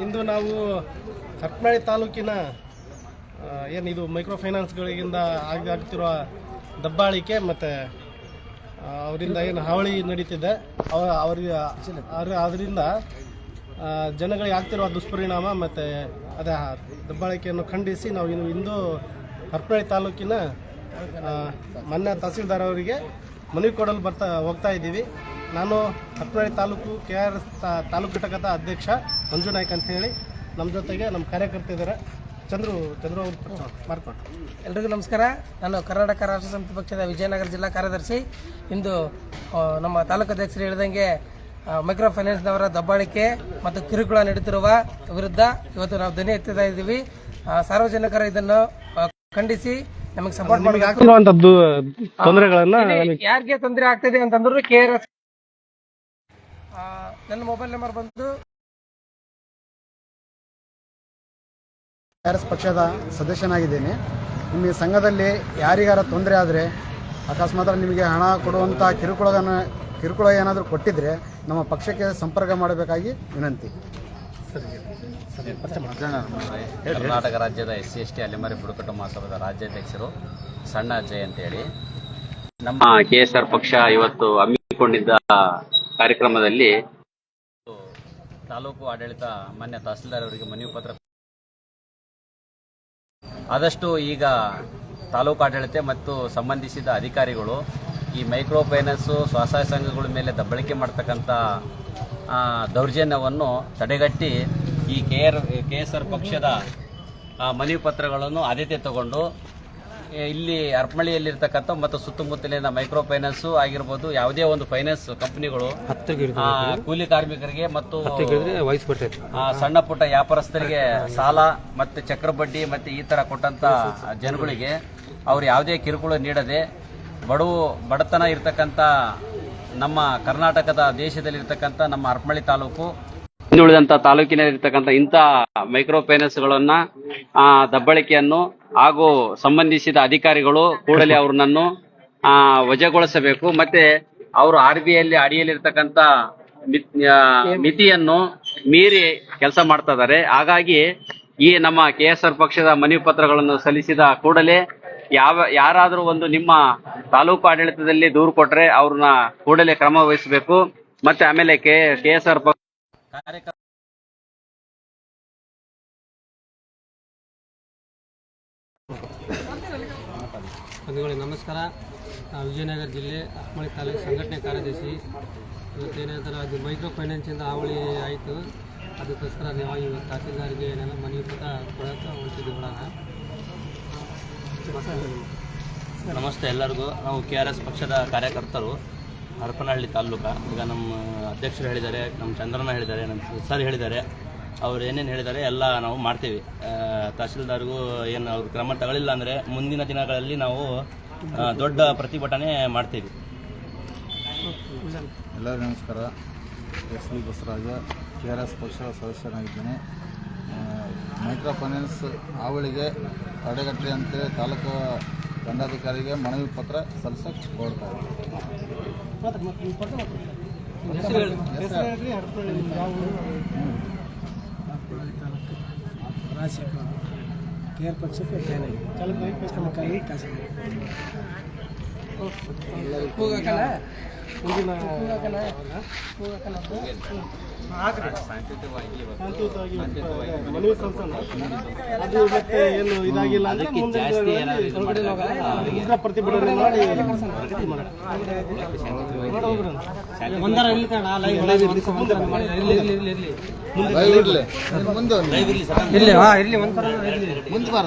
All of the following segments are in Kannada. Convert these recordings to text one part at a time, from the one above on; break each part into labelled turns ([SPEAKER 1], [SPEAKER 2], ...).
[SPEAKER 1] ಇಂದು ನಾವು ಹಟ್ನಾಳಿ ತಾಲೂಕಿನ ಏನಿದು ಮೈಕ್ರೋ ಫೈನಾನ್ಸ್ಗಳಿಗಿಂದ ಆಗ್ತಿರುವ ದಬ್ಬಾಳಿಕೆ ಮತ್ತು ಅವರಿಂದ ಏನು ಹಾವಳಿ ನಡೀತಿದೆ. ಅವ ಅವರಿಗೆ ಅವ್ರ- ಅದರಿಂದ ಜನಗಳಿಗೆ ಆಗ್ತಿರುವ ದುಷ್ಪರಿಣಾಮ ಮತ್ತು ಅದೇ ದಬ್ಬಾಳಿಕೆಯನ್ನು ಖಂಡಿಸಿ ನಾವು ಇನ್ನು ಇಂದು ಹರಪನಹಳ್ಳಿ ತಾಲೂಕಿನ ಮನ್ನ ತಹಸೀಲ್ದಾರ್ ಅವರಿಗೆ ಮನವಿ ಕೊಡಲು ಬರ್ತಾ ಹೋಗ್ತಾ ಇದ್ದೀವಿ. ನಾನು Harapanahalli taluk K R S taluk ಘಟಕದ ಅಧ್ಯಕ್ಷ ಮಂಜು ನಾಯ್ಕ ಅಂತ ಹೇಳಿ. ನಮ್ಮ ಜೊತೆಗೆ ನಮ್ಮ ಕಾರ್ಯಕರ್ತ ಇದ್ದಾರೆ. ಚಂದ್ರು ಚಂದ್ರು ಅವರು ಮಾರ್ಕೊಂಡು
[SPEAKER 2] ಎಲ್ರಿಗೂ ನಮಸ್ಕಾರ. ನಾನು ಕರ್ನಾಟಕ ರಾಷ್ಟ್ರ ಸಮಿತಿ ಪಕ್ಷದ ವಿಜಯನಗರ ಜಿಲ್ಲಾ ಕಾರ್ಯದರ್ಶಿ. ಇಂದು ನಮ್ಮ ತಾಲೂಕು ಅಧ್ಯಕ್ಷರು ಹೇಳಿದಂಗೆ ಮೈಕ್ರೋ ಫೈನಾನ್ಸ್ನವರ ದಬ್ಬಾಳಿಕೆ ಮತ್ತು ಕಿರುಕುಳ ನೀಡುತ್ತಿರುವ ವಿರುದ್ಧ ಇವತ್ತು ನಾವು ಧ್ವನಿ ಎತ್ತಿದ್ದಾ ಇದ್ದೀವಿ. ಸಾರ್ವಜನಿಕರ ಇದನ್ನು ಖಂಡಿಸಿ ನಮಗೆ ಸಪೋರ್ಟ್
[SPEAKER 1] ಮಾಡಿ
[SPEAKER 2] ಯಾರಿಗೆ ತೊಂದರೆ ಆಗ್ತದೆ ಅಂತಂದ್ರು ಕೆ ಆರ್ ಎಸ್ ನನ್ನ ಮೊಬೈಲ್ ನಂಬರ್ ಬಂದು
[SPEAKER 3] ಆರ್ ಎಸ್ ಪಕ್ಷದ ಸದಸ್ಯನಾಗಿದ್ದೇನೆ. ನಿಮ್ಮ ಸಂಘದಲ್ಲಿ ಯಾರಿಗಾರ ತೊಂದರೆ ಆದರೆ ಅಕಸ್ಮಾತ್ ನಿಮಗೆ ಹಣ ಕೊಡುವಂಥ ಕಿರುಕುಳವನ್ನು ಕಿರುಕುಳ ಏನಾದರೂ ಕೊಟ್ಟಿದ್ರೆ ನಮ್ಮ ಪಕ್ಷಕ್ಕೆ ಸಂಪರ್ಕ ಮಾಡಬೇಕಾಗಿ ವಿನಂತಿ.
[SPEAKER 4] ಕರ್ನಾಟಕ ರಾಜ್ಯದ ಎಸ್ ಸಿ ಎಸ್ ಟಿ ಅಲೆಮಾರಿ ಬುಡಕಟ್ಟು ಮಹಾಸಭಾದ ರಾಜ್ಯಾಧ್ಯಕ್ಷರು ಸಣ್ಣ ಅಜಯ್ ಅಂತೇಳಿ ನಮ್ಮ ಕೆ ಎಸ್ ಆರ್ ಪಕ್ಷ ಇವತ್ತು ಹಮ್ಮಿಕೊಂಡಿದ್ದ ಕಾರ್ಯಕ್ರಮದಲ್ಲಿ ತಾಲೂಕು ಆಡಳಿತ ಮಾನ್ಯ ತಹಸೀಲ್ದಾರ್ ಅವರಿಗೆ ಮನವಿ ಪತ್ರ. ಆದಷ್ಟು ಈಗ ತಾಲೂಕು ಆಡಳಿತ ಮತ್ತು ಸಂಬಂಧಿಸಿದ ಅಧಿಕಾರಿಗಳು ಈ ಮೈಕ್ರೋ ಫೈನಾನ್ಸು ಸ್ವಸಹಾಯ ಸಂಘಗಳ ಮೇಲೆ ದಬ್ಬಳಿಕೆ ಮಾಡ್ತಕ್ಕಂಥ ದೌರ್ಜನ್ಯವನ್ನು ತಡೆಗಟ್ಟಿ ಈ ಕೆ ಆರ್ ಕೆ ಆರ್ ಪಕ್ಷದ ಮನವಿ ಪತ್ರಗಳನ್ನು ಆದ್ಯತೆ ತಗೊಂಡು ಇಲ್ಲಿ ಅರ್ಪಮಳಿಯಲ್ಲಿರ್ತಕ್ಕಂಥ ಮತ್ತು ಸುತ್ತಮುತ್ತಲಿನ ಮೈಕ್ರೋ ಫೈನಾನ್ಸು ಆಗಿರ್ಬೋದು ಯಾವುದೇ ಒಂದು ಫೈನಾನ್ಸ್ ಕಂಪನಿಗಳು ಆ, ಕೂಲಿ ಕಾರ್ಮಿಕರಿಗೆ ಮತ್ತು ಸಣ್ಣ ಪುಟ್ಟ ವ್ಯಾಪಾರಸ್ಥರಿಗೆ ಸಾಲ ಮತ್ತೆ ಚಕ್ರ ಬಡ್ಡಿ ಮತ್ತೆ ಈ ತರ ಕೊಟ್ಟಂತ ಜನಗಳಿಗೆ ಅವ್ರು ಯಾವುದೇ ಕಿರುಕುಳ ನೀಡದೆ ಬಡವು ಬಡತನ ಇರ್ತಕ್ಕಂಥ ನಮ್ಮ ಕರ್ನಾಟಕದ ದೇಶದಲ್ಲಿರ್ತಕ್ಕಂಥ ನಮ್ಮ ಅರ್ಪಮಳಿ ತಾಲೂಕು ಹಿಂದುಳಿದಂತ ತಾಲೂಕಿನಲ್ಲಿರ್ತಕ್ಕಂಥ ಇಂಥ ಮೈಕ್ರೋ ಫೈನಾನ್ಸ್ಗಳನ್ನ ಆ, ದಬ್ಬಳಿಕೆಯನ್ನು ಹಾಗೂ ಸಂಬಂಧಿಸಿದ ಅಧಿಕಾರಿಗಳು ಕೂಡಲೇ ಅವ್ರನ್ನನ್ನು ಆ, ವಜಾಗೊಳಿಸಬೇಕು. ಮತ್ತೆ ಅವರು ಆರ್ ಬಿ ಐಲಿ ಅಡಿಯಲ್ಲಿರ್ತಕ್ಕಂಥ ಮಿತ್- ಮಿತಿಯನ್ನು ಮೀರಿ ಕೆಲಸ ಮಾಡ್ತಾ ಇದ್ದಾರೆ ಹಾಗಾಗಿ ಈ ನಮ್ಮ ಕೆ ಎಸ್ ಆರ್ ಪಕ್ಷದ ಮನವಿ ಪತ್ರಗಳನ್ನು ಸಲ್ಲಿಸಿದ ಕೂಡಲೇ ಯಾವ ಯಾರಾದರೂ ಒಂದು ನಿಮ್ಮ ತಾಲೂಕು ಆಡಳಿತದಲ್ಲಿ ದೂರು ಕೊಟ್ರೆ ಅವ್ರನ್ನ ಕೂಡಲೇ ಕ್ರಮ ವಹಿಸಬೇಕು. ಮತ್ತೆ ಆಮೇಲೆ ಕೆ ಕೆ ಎಸ್ ಆರ್ ಕಾರ್ಯಕರ್ತ
[SPEAKER 5] ಬಂಧುಗಳೇ ನಮಸ್ಕಾರ. ವಿಜಯನಗರ ಜಿಲ್ಲೆ ಅಕ್ಕಮಳಿ ತಾಲೂಕು ಸಂಘಟನೆ ಕಾರ್ಯದರ್ಶಿ. ಇವತ್ತೇನಾದರೂ ಅದು ಮೈಕ್ರೋ ಫೈನಾನ್ಸಿಂದ ಹಾವಳಿ ಆಯಿತು. ಅದಕ್ಕೋಸ್ಕರ ನಾವು ಇವತ್ತು ತಹಸೀಲ್ದಾರ್ಗೆ ಏನೆಲ್ಲ ಮನವಿ ಪತ್ರ ಕೊಡೋಕೆ ಹೊರಟಿದ್ದೀವಿ ಒಳಗೆ
[SPEAKER 6] ನಮಸ್ತೆ ಎಲ್ಲರಿಗೂ. ನಾವು ಕೆ ಆರ್ ಎಸ್ ಪಕ್ಷದ ಕಾರ್ಯಕರ್ತರು. ಹರಪನಹಳ್ಳಿ ತಾಲೂಕು. ಈಗ ನಮ್ಮ ಅಧ್ಯಕ್ಷರು ಹೇಳಿದ್ದಾರೆ, ನಮ್ಮ ಚಂದ್ರನ ಹೇಳಿದ್ದಾರೆ, ನಮ್ಮ ಸರ್ ಹೇಳಿದ್ದಾರೆ. ಅವ್ರು ಏನೇನು ಹೇಳಿದ್ದಾರೆ ಎಲ್ಲ ನಾವು ಮಾಡ್ತೀವಿ. ತಹಶೀಲ್ದಾರ್ಗೂ ಏನು ಅವ್ರು ಕ್ರಮ ತಗೊಳ್ಳಿಲ್ಲ ಅಂದರೆ ಮುಂದಿನ ದಿನಗಳಲ್ಲಿ ನಾವು ದೊಡ್ಡ ಪ್ರತಿಭಟನೆ ಮಾಡ್ತೀವಿ.
[SPEAKER 7] ಎಲ್ಲರಿಗೂ ನಮಸ್ಕಾರ. S V Basavaraja, K R S ಪಕ್ಷದ ಸದಸ್ಯನಾಗಿದ್ದೇನೆ. ಮೈಕ್ರೋ ಫೈನಾನ್ಸ್ ಹಾವಳಿಗೆ ತಡೆಗಟ್ಟಲಿ ಅಂತೇಳಿ ತಾಲೂಕು ದಂಡಾಧಿಕಾರಿಗೆ ಮನವಿ ಪತ್ರ ಸಲ್ಲಿಸಕ್ಕೆ ಹೊರಡ್ತಾ
[SPEAKER 2] ಕೆ ಆರ್ ಪಕ್ಷಕ್ಕೆ ಹೋಗಕ್ಕಲ್ಲ
[SPEAKER 1] ಮುಂದಿನ
[SPEAKER 2] ಹೋಗಕ್ಕಲ್ಲ
[SPEAKER 1] ಅದು ಮತ್ತೆ ಏನು ಇದಾಗಿಲ್ಲ ಅಂದ್ರೆ ಮುಂದೆ ಪ್ರತಿಭಟನೆ ಮಾಡಿ
[SPEAKER 2] ಒಂದರ ಇರ್ಲಿ
[SPEAKER 7] ಮುಂದೆ
[SPEAKER 2] ಇರ್ಲಿ ಒಂಥರ
[SPEAKER 7] ಮುಂದೆ ಬಾರ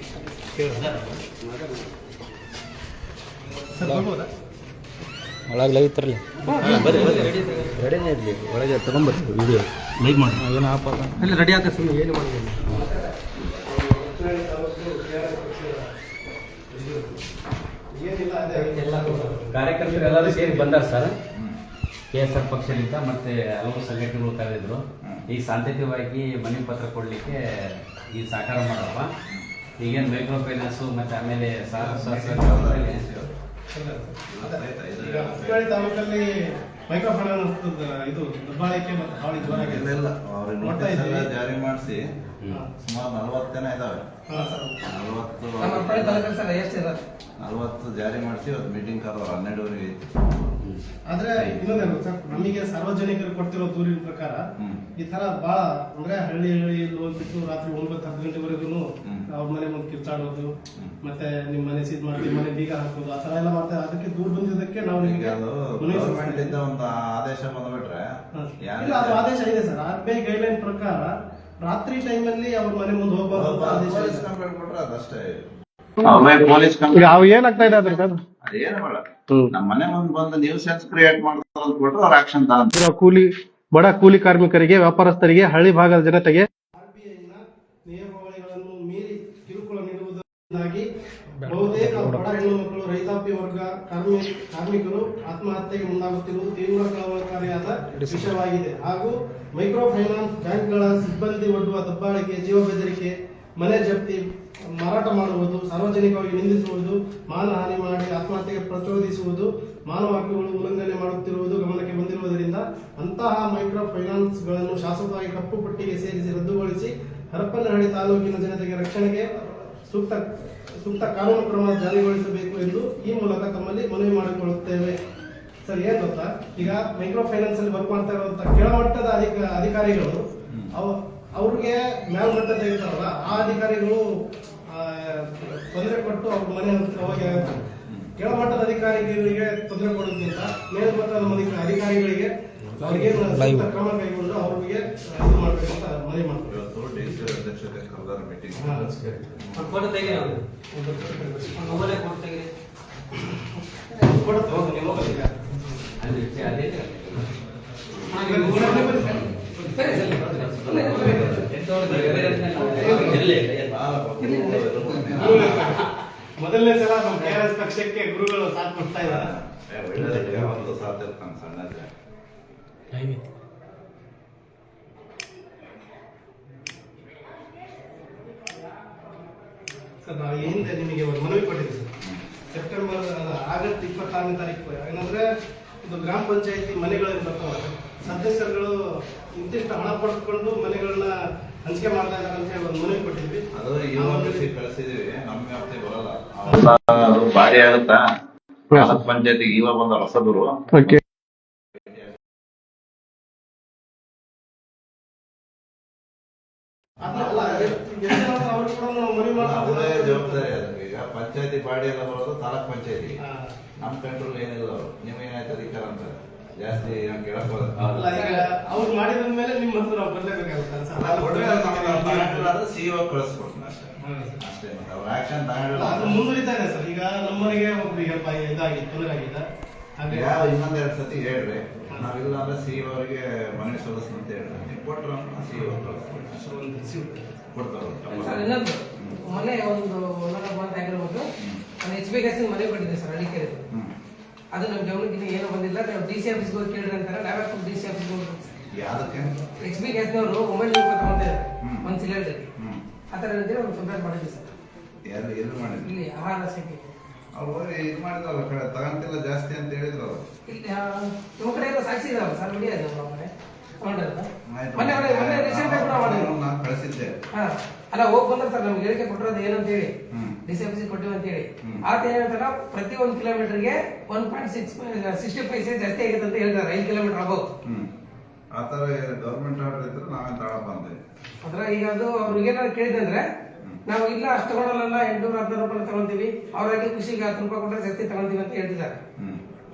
[SPEAKER 6] ಒಳಗೆ ಲೈವ್ ಇರಲಿ ಒಳಗೆ ತಗೊಂಬರ್ತೀವಿ ವಿಡಿಯೋ ಲೈವ್ ಮಾಡಿ ಏನು ಆಪ್
[SPEAKER 5] ಅಲ್ಲಿ ರೆಡಿ ಆಗ್ತದೆ ಸುಮ್ಮನೆ ಏನು
[SPEAKER 1] ಅದೇ
[SPEAKER 4] ಕಾರ್ಯಕರ್ತರು ಎಲ್ಲರೂ ಸೇರಿ ಬಂದಾರ ಸರ್. ಕೆ ಎಸ್ ಆರ್ ಪಕ್ಷದಿಂದ ಮತ್ತೆ ಹಲವು ಸಂಘಟನೆಗಳು ಕರೆದಿದ್ರು. ಈ ಶಾಂತಿಯುತವಾಗಿ ಮನೆ ಪತ್ರ ಕೊಡಲಿಕ್ಕೆ ಈ ಸಹಕಾರ ಮಾಡಪ್ಪ ಈಗೇನು ಮೈಕ್ರೋ ಫೈನಾನ್ಸು ಮತ್ತು ಆಮೇಲೆ ಸಾಲ
[SPEAKER 1] ಹುಬ್ಬಳ್ಳಿ ತಾಲೂಕಲ್ಲಿ ಮೈಕ್ರೋ ಫೈನಾನ್ಸ್ ಇದು ದುಬಾಳಿಕೆ ಮತ್ತೆ ಹಾವಳಿ ಜೋರಾಗಿದೆ
[SPEAKER 7] ಇಲ್ಲ ಅವ್ರಿಗೆ
[SPEAKER 1] ನೋಡ್ತಾ
[SPEAKER 7] ನೋಟಿಸ್ ಎಲ್ಲ ಜಾರಿ ಮಾಡಿಸಿ
[SPEAKER 1] ಹಾ.
[SPEAKER 7] ಸುಮಾರು ನಲವತ್ತು ಜನ ಇದಾವೆ. ನಲವತ್ತು ಜಾರಿ ಮಾಡಿಸಿ ಇವತ್ತು ಮೀಟಿಂಗ್ ಕರೆದವ್ರು ಹನ್ನೆರಡುವರೆಗೆ ಐತಿ.
[SPEAKER 1] ಆದ್ರೆ ಇನ್ನೊಂದೇನು ಸರ್ ನಮಗೆ ಸಾರ್ವಜನಿಕರು ಕೊಡ್ತಿರೋ ದೂರಿನ ಪ್ರಕಾರ
[SPEAKER 7] ಹ್ಮ್.
[SPEAKER 1] ಈ ತರ ಬಹಳ ಅಂದ್ರೆ ಹಳ್ಳಿ ಹಳ್ಳಿ ಹೋಗ್ಬಿಟ್ಟು ರಾತ್ರಿ ಒಂಬತ್ತು ಹತ್ತು ಗಂಟೆವರೆಗೂ. ಅವ್ರ ಮನೆ ಮುಂದೆ ಕಿರ್ಚಾಡೋದು ಮತ್ತೆ ನಿಮ್ ಮನೆ ಸೀದ್ ಮಾಡಿ ನಿಮ್ ಮನೆ ಬೀಗ ಹಾಕೋದು ಆ ತರ ಎಲ್ಲ ಮಾಡ್ತಾರೆ ಅದಕ್ಕೆ ದೂರ ಬಂದಿದ್ದಕ್ಕೆ ನಾವು
[SPEAKER 7] ಈಗ
[SPEAKER 1] ನಿಮಗೆ
[SPEAKER 7] ಗೌರ್ಮೆಂಟ್ ಇಂದ ಒಂದು ಆದೇಶ ಬಂದ್ಬಿಟ್ರೆ
[SPEAKER 1] ಇಲ್ಲ ಅದು ಆದೇಶ ಇದೆ sir. R B I guideline ಪ್ರಕಾರ ರಾತ್ರಿ ಟೈಮಲ್ಲಿ ಅವ್ರ ಮನೆ ಮುಂದೆ ಹೋಗ್ಬಾರ್ದು ಆದೇಶ.
[SPEAKER 7] ಕಂಪ್ಲೇಂಟ್ ಕೊಟ್ರೆ ಅದಷ್ಟೇ
[SPEAKER 1] ಪೊಲೀಸ್ ಈಗ ಅವು ಏನಾಗ್ತಾ ಇದೆ ಅದ್ರ
[SPEAKER 7] ಅದೇನು ಬೇಡ. ನಮ್ಮ ಮನೆ ಮುಂದೆ ಬಂದು ನ್ಯೂಸೆನ್ಸ್ ಕ್ರಿಯೇಟ್ ಮಾಡ್ತಾರೆ ಅಂತ ಕೊಟ್ರೆ ಅವ್ರ ಆಕ್ಷನ್ ತಗೊಂತಾರೆ
[SPEAKER 1] ಕೂಲಿ ಬಡ ಕೂಲಿ ಕಾರ್ಮಿಕರಿಗೆ ವ್ಯಾಪಾರಸ್ಥರಿಗೆ ಹಳ್ಳಿ ಭಾಗದ ಜನತೆಗೆ ಆರ್ಬಿಐನ ನಿಯಮಾವಳಿಗಳನ್ನು ಮೀರಿ ಕಿರುಕುಳ ನೀಡುವುದರಿಂದಾಗಿ ಬಹುತೇಕ ಬಡ ಹೆಣ್ಣು ಮಕ್ಕಳು ರೈತಾಪಿ ವರ್ಗ ಕಾರ್ಮಿ ಕಾರ್ಮಿಕರು ಆತ್ಮಹತ್ಯೆಗೆ ಮುಂದಾಗುತ್ತಿರುವುದು ತೀವ್ರ ಕಳವಳಕಾರಿಯಾದ ವಿಷಯವಾಗಿದೆ. ಹಾಗೂ ಮೈಕ್ರೋ ಫೈನಾನ್ಸ್ ಬ್ಯಾಂಕ್ಗಳ ಸಿಬ್ಬಂದಿ ಒಡ್ಡುವ ದಬ್ಬಾಳಿಕೆ ಜೀವ ಬೆದರಿಕೆ ಮನೆ ಜಪ್ತಿ ಮಾರಾಟ ಮಾಡುವುದು ಸಾರ್ವಜನಿಕವಾಗಿ ನಿಂದಿಸುವುದು ಮಾನಹಾನಿ ಮಾಡಿ ಆತ್ಮಹತ್ಯೆಗೆ ಪ್ರಚೋದಿಸುವುದು ಮಾನವ ಹಕ್ಕುಗಳು ಉಲ್ಲಂಘನೆ ಮಾಡುತ್ತಿರುವುದು ಗಮನಕ್ಕೆ ಬಂದಿರುವುದರಿಂದ ಅಂತಹ ಮೈಕ್ರೋ ಫೈನಾನ್ಸ್ಗಳನ್ನು ಶಾಶ್ವತವಾಗಿ ಕಪ್ಪು ಪಟ್ಟಿಗೆ ಸೇರಿಸಿ ರದ್ದುಗೊಳಿಸಿ ಹರಪನಹಳ್ಳಿ ತಾಲೂಕಿನ ಜನತೆಗೆ ರಕ್ಷಣೆಗೆ ಸೂಕ್ತ ಸೂಕ್ತ ಕಾನೂನು ಕ್ರಮ ಜಾರಿಗೊಳಿಸಬೇಕು ಎಂದು ಈ ಮೂಲಕ ತಮ್ಮಲ್ಲಿ ಮನವಿ ಮಾಡಿಕೊಳ್ಳುತ್ತೇವೆ. ಸರ್ ಏನ್ ಗೊತ್ತಾ? ಈಗ ಮೈಕ್ರೋ ಫೈನಾನ್ಸ್ ಅಲ್ಲಿ ವರ್ಕ್ ಮಾಡ್ತಾ ಇರುವಂತ ಕೆಳಮಟ್ಟದ ಅಧಿಕ ಅಧಿಕಾರಿಗಳು ಅವ- ಅವ್ರಿಗೆ ಮೇಲ್ಮಟ್ಟದ ಇರ್ತಾರಲ್ಲ ಆ ಅಧಿಕಾರಿಗಳು ತೊಂದರೆ ಕೊಟ್ಟು ಅವ್ರ ಮನೆ ಹೋಗಿ ಕೆಳಮಟ್ಟದ ಅಧಿಕಾರಿಗಳಿಗೆ ತೊಂದರೆ ಕೊಡೋದ್ಕಿಂತ ಮೇಲ್ಮಟ್ಟದ ಅಧಿಕಾರಿಗಳಿಗೆ
[SPEAKER 4] ಅದೇ
[SPEAKER 1] ಮೊದಲನೇ ಸಲ ನಮ್ಮ ಪಕ್ಷಕ್ಕೆ ಗುರುಗಳು ಸಾಥ್ ಕೊಡ್ತಾ ಇದ್ದಾರೆ.
[SPEAKER 7] ಒಂದು ಸಾಧ್ಯ ಇರ್ತಾನೆ ಸಣ್ಣ
[SPEAKER 1] ಸರ್ ನಾವು ಹಿಂದೆ ನಿಮಗೆ ಒಂದು ಮನವಿ ಕೊಟ್ಟಿದ್ದೆ ಸರ್ ಸೆಪ್ಟೆಂಬರ್ ಅಲ್ಲ, ಆಗಸ್ಟ್ ಇಪ್ಪತ್ತಾರನೇ ತಾರೀಕು ಏನಂದ್ರೆ ಇದು ಗ್ರಾಮ ಪಂಚಾಯತಿ ಮನೆಗಳಲ್ಲಿ ಬರ್ತಾವ ಸದಸ್ಯರುಗಳು ಇಂತಿಷ್ಟು ಹಣ ಪಡೆದುಕೊಂಡು ಮನೆಗಳನ್ನ ಹಂಚಿಕೆ ಮಾಡ್ತಾ ಇದ್ದಾರೆ ಅಂತ ಹೇಳಿ ಒಂದು ಮನವಿ ಕೊಟ್ಟಿದ್ವಿ
[SPEAKER 7] ಅದು ಈ ಆಫೀಸಿಗೆ ಕಳಿಸಿದೀವಿ ನಮ್ಮ ವ್ಯಾಪ್ತಿ ಬರಲ್ಲ. ಅದು ಭಾರಿ ಆಗುತ್ತಾ? ಪಂಚಾಯತಿ ಪಂಚಾಯತಿಗೆ ಇವಾಗ ಬಂದ ಹೊಸಬರು.
[SPEAKER 1] ಆದ್ರೆ
[SPEAKER 7] ಜವಾಬ್ದಾರಿ ಅದಕ್ಕೆ ಈಗ ಪಂಚಾಯತಿ ಬಾಡಿ ಎಲ್ಲ ಬರೋದು ತಾಲೂಕ್ ಪಂಚಾಯತಿ. ನಮ್ ಕಂಟ್ರೋಲ್ ಏನಿಲ್ಲ ಅವರು. ನೀವೇನಾಯ್ತು ಅಧಿಕಾರ ಅಂತ? ಜಾಸ್ತಿ ಹಂಗ್.
[SPEAKER 1] ಅಲ್ಲ ಅವ್ರು ಮಾಡಿದ ಮೇಲೆ ನಿಮ್ಮ ಹತ್ರ ನಾವು ಬರ್ಲೇಬೇಕಾಗುತ್ತೆ
[SPEAKER 7] ಕಳಿಸ್ಕೊಡ್ತೀನಿ ಅಷ್ಟೇ. ಅಷ್ಟೇ ಮತ್ತೆ ಅವ್ರ ಆಕ್ಷನ್ ತಗೊಂಡಿಲ್ಲ
[SPEAKER 1] ಅದು ಮುಂದುವರಿತಾ ಸರ್. ಈಗ ನಮ್ಮನೆಗೆ ಒಬ್ರಿಗೆ ಇದಾಗಿತ್ತು ತೊಂದರೆ
[SPEAKER 7] ಇನ್ನೊಂದೆರಡು ಸತಿ ಹೇಳ್ರಿ. ನಾವಿಲ್ಲ ಅಂದ್ರೆ ಸಿ ಅವರಿಗೆ ಮನೆ ಸದಸ್ಯ ಅಂತ ಹೇಳ್ತಾರೆ. ಕೊಟ್ಟರು ಅಂತ ಸಿ ಕೊಡ್ತಾರ.
[SPEAKER 2] ಸರ್ ಇನ್ನೊಂದು ಮನೆ ಒಂದು ಆಗಿರ್ಬೋದು. ನಾನು ಎಚ್ ಬಿ ಮನೆ ಕೊಟ್ಟಿದ್ದೆ ಸರ್ ಅಡಿಕೆ
[SPEAKER 7] ಹ್ಮ್.
[SPEAKER 2] ಅದು ನಮ್ಮ ಗಮನಕ್ಕೆ ಏನೂ ಬಂದಿಲ್ಲ. ನಾವು ಡಿ ಸಿ ಆಫೀಸ್ಗೆ ಹೋಗಿ ಕೇಳಿದ್ರೆ ಅಂತಾರೆ. ನಾವೇ ಡಿ ಸಿ ಆಫೀಸ್ಗೆ ಹೋಗಿ
[SPEAKER 7] ಯಾವುದಕ್ಕೆ?
[SPEAKER 2] ಎಚ್ ಬಿ ಗ್ಯಾಸ್ನವರು ಮೊಬೈಲ್ ತಗೊಂಡಿದ್ದಾರೆ ಒಂದು ಸಿಲಿಂಡರ್ ಆ ಥರ ಅಂತೇಳಿ ಒಂದು ಕಂಪ್ಲೇಂಟ್ ಮಾಡಿದ್ವಿ ಸರ್.
[SPEAKER 7] ಯಾರು ಎಲ್ಲಿ ಮಾಡಿದ್ರಿ?
[SPEAKER 2] ಇಲ್ಲಿ ಆಹಾರ ಸಂಖ್ಯೆ
[SPEAKER 7] ಅವ್ರು ಹೋಗಿ ಇದು ಮಾಡಿದ್ರಲ್ಲ ಕಡೆ ತಗಂತಿಲ್ಲ ಜಾಸ್ತಿ ಅಂತ ಹೇಳಿದ್ರು ಅವರು.
[SPEAKER 2] ಇಲ್ಲಿ ನಿಮ್ಮ ಕಡೆ ಎಲ್ಲ ಸಾಕ್ಷಿ ಇದಾವಲ್ಲ ಸರ್ ನೋಡಿ ಅದು ಮೊನ್ನೆ ಅವ್ರೆ- ಮೊನ್ನೆ ರೀಸೆಂಟ್ ಕೂಡ ಮಾಡಿದ್ರು
[SPEAKER 7] ನಾನು ಕಳಿಸಿದ್ದೆ.
[SPEAKER 2] ಹಾ ಅಲ್ಲ ಹೋಗಿ ಬಂದ್ರೆ ಸರ್ ನಮ್ಗೆ ಹೇಳಿಕೆ ಕೊಟ್ಟಿರೋದು ಏನಂತ ಹೇಳಿ.
[SPEAKER 7] ಹ್ಮ್.
[SPEAKER 2] ಡಿ ಸಿ ಆಫೀಸಿಗೆ ಕೊಟ್ಟಿವಿ ಅಂತ ಹೇಳಿ. ಆತ ಏನಂತಾರ ಪ್ರತಿ ಒಂದು ಕಿಲೋಮೀಟರ್ಗೆ one point six sixty paise ಜಾಸ್ತಿ ಆಗಿದೆ ಅಂತ ಹೇಳ್ತಾರೆ ಐದು ಕಿಲೋಮೀಟರ್ ಅಬೌವ್
[SPEAKER 7] ಆತರ ಆ ಥರ ಗೌರ್ಮೆಂಟ್ ಆರ್ಡರ್ ಇದ್ರೆ ನಾವೇ ತಗೊಳ ಬಂದೆ
[SPEAKER 2] ಅದ್ರ ಈಗ ಅದು ಅವ್ರಿಗೆ ಏನಾದ್ರು ಕೇಳಿದೆ ಅಂದ್ರೆ ನಾವು ಇಲ್ಲ ಅಷ್ಟು ತಗೊಳ್ಳಲ್ಲ ಎಂಟುನೂರ ಹದಿನಾರು ರೂಪಾಯಿ ತಗೊಂತೀವಿ ಅವರಾಗಿ ಕೃಷಿಗೆ ಹತ್ತು ರೂಪಾಯಿ ಕೊಟ್ಟರೆ ಜಾಸ್ತಿ ತಗೊಂತೀವಿ ಅಂತ ಹೇಳ್ತಿದ್ದಾರೆ.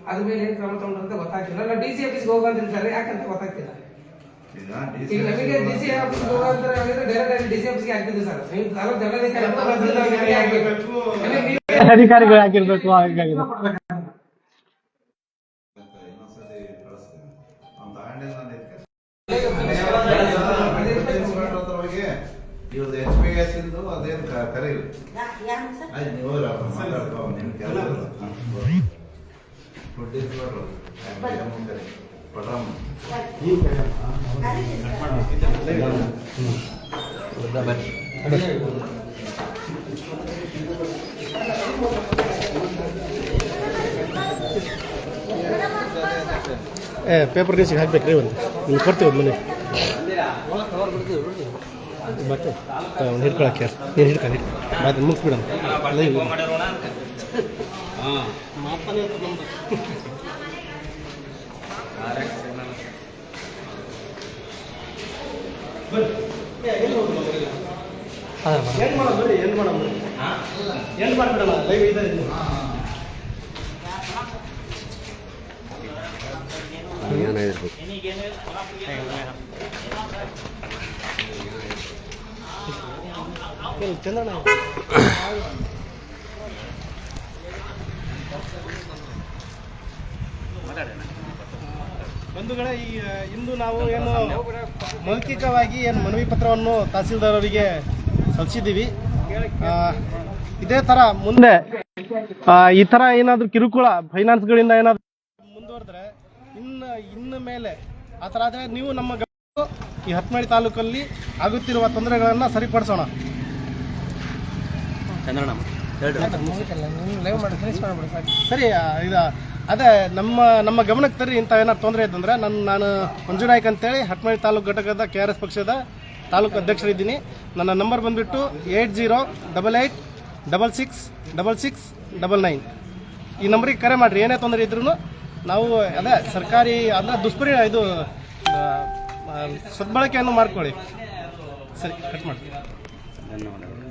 [SPEAKER 2] ಅದ್ರ ಮೇಲೆ ಏನು ಕ್ರಮ ತಗೊಂಡ್ರಂತ ಗೊತ್ತಾಗ್ತಿಲ್ಲ. ಅಲ್ಲ ಡಿ ಸಿ ಆಫೀಸ್ಗೆ ಹೋಗಂತಿರ್ತಾರೆ ಯಾಕಂತ ಗೊತ್ತಾಗ್ತಿಲ್ಲ. ನಮಗೆ ಡಿ ಸಿ ಆಫೀಸ್ ಹೋಗಂತಾರೆ ಡೈರೆಕ್ಟ್ ಡಿ ಸಿ ಆಫೀಸ್ಗೆ ಸರ್.
[SPEAKER 1] ಅಧಿಕಾರಿಗಳು ಹಾಕಿರ್ಬೇಕು ಹಾಗಾಗಿ
[SPEAKER 8] ಇವ್ರದ್ದು ಎಚ್ ಪಿ ಎಸ್ ಇಂದು ಅದೇನು ಕರೆ ಆಯ್ತು ನೀವು
[SPEAKER 1] ಏ ಪೇಪರ್ ನ್ಯೂಸಿಗೆ ಹಾಕ್ಬೇಕ್ರಿ ಒಂದು. ನೀವು ಕೊಡ್ತೀವಿ ಒಂದು ಮನೆ. ಮತ್ತೆ ಒಂದು ಹಿಡ್ಕೊಳಕ್ಕೆ ನೀನು ಹಿಡ್ಕೊಂಡು ಹಿಡ್ಕೊ ಮತ್ತೆ ಮುಗಿಸ್ಬಿಡೋಣ ಲೈವ್ ಏನು ಮಾಡೋಣ ಬರ್ರಿ ಏನು ಮಾಡೋಣ ಏನು ಮಾಡ್ಬಿಡೋಣ? ಲೈವ್ ಇದೆ ಬಂಧುಗಳೇ, ಈ ಇಂದು ನಾವು ಏನು ಮೌಖಿಕವಾಗಿ ಏನು ಮನವಿ ಪತ್ರವನ್ನು ತಹಸೀಲ್ದಾರ್ ಅವರಿಗೆ ಸಲ್ಲಿಸಿದ್ದೀವಿ ಇದೇ ಥರ ಮುಂದೆ ಈ ಥರ ಏನಾದರೂ ಕಿರುಕುಳ, ಫೈನಾನ್ಸ್ಗಳಿಂದ ಏನಾದರೂ ಮುಂದುವರೆದ್ರೆ, ಇನ್ನು ಇನ್ನು ಮೇಲೆ, ಆ ಆದರೆ ನೀವು ನಮ್ಮ ಈ ಹತ್ಮಳ್ಳಿ ತಾಲೂಕಲ್ಲಿ ಆಗುತ್ತಿರುವ ತೊಂದರೆಗಳನ್ನು ಸರಿಪಡಿಸೋಣ.
[SPEAKER 6] ಚಂದ್ರಣ್ಣ ಹೇಳ್ರಿ
[SPEAKER 2] ಲೈವ್ ಮಾಡಿ ಫಿನಿಶ್ ಮಾಡ್ಬಿಡಿ ಸಾಕು.
[SPEAKER 1] ಸರಿ ಇದ ಅದೇ ನಮ್ಮ ನಮ್ಮ ಗಮನಕ್ಕೆ ತರ್ರಿ ಇಂಥ ಏನಾದ್ರು ತೊಂದರೆ ಇದ್ದಂದ್ರೆ ನನ್ನ ನಾನು ಮಂಜು ನಾಯ್ಕ್ ಅಂತೇಳಿ ಹಟ್ಮಳಿ ತಾಲೂಕು ಘಟಕದ ಕೆ ಆರ್ ಎಸ್ ಪಕ್ಷದ ತಾಲೂಕು ಅಧ್ಯಕ್ಷರಿದ್ದೀನಿ ನನ್ನ ನಂಬರ್ ಬಂದುಬಿಟ್ಟು eight zero double eight double six double six double nine. ಈ ನಂಬರಿಗೆ ಕರೆ ಮಾಡಿರಿ ಏನೇ ತೊಂದರೆ ಇದ್ರೂ ನಾವು ಅದೇ ಸರ್ಕಾರಿ ಅಂದರೆ ದುಷ್ಪರಿ ಇದು ಸದ್ಬಳಕೆಯನ್ನು ಮಾಡ್ಕೊಳ್ಳಿ. ಸರಿ ಕಟ್ ಮಾಡಿ.
[SPEAKER 6] ಧನ್ಯವಾದಗಳು.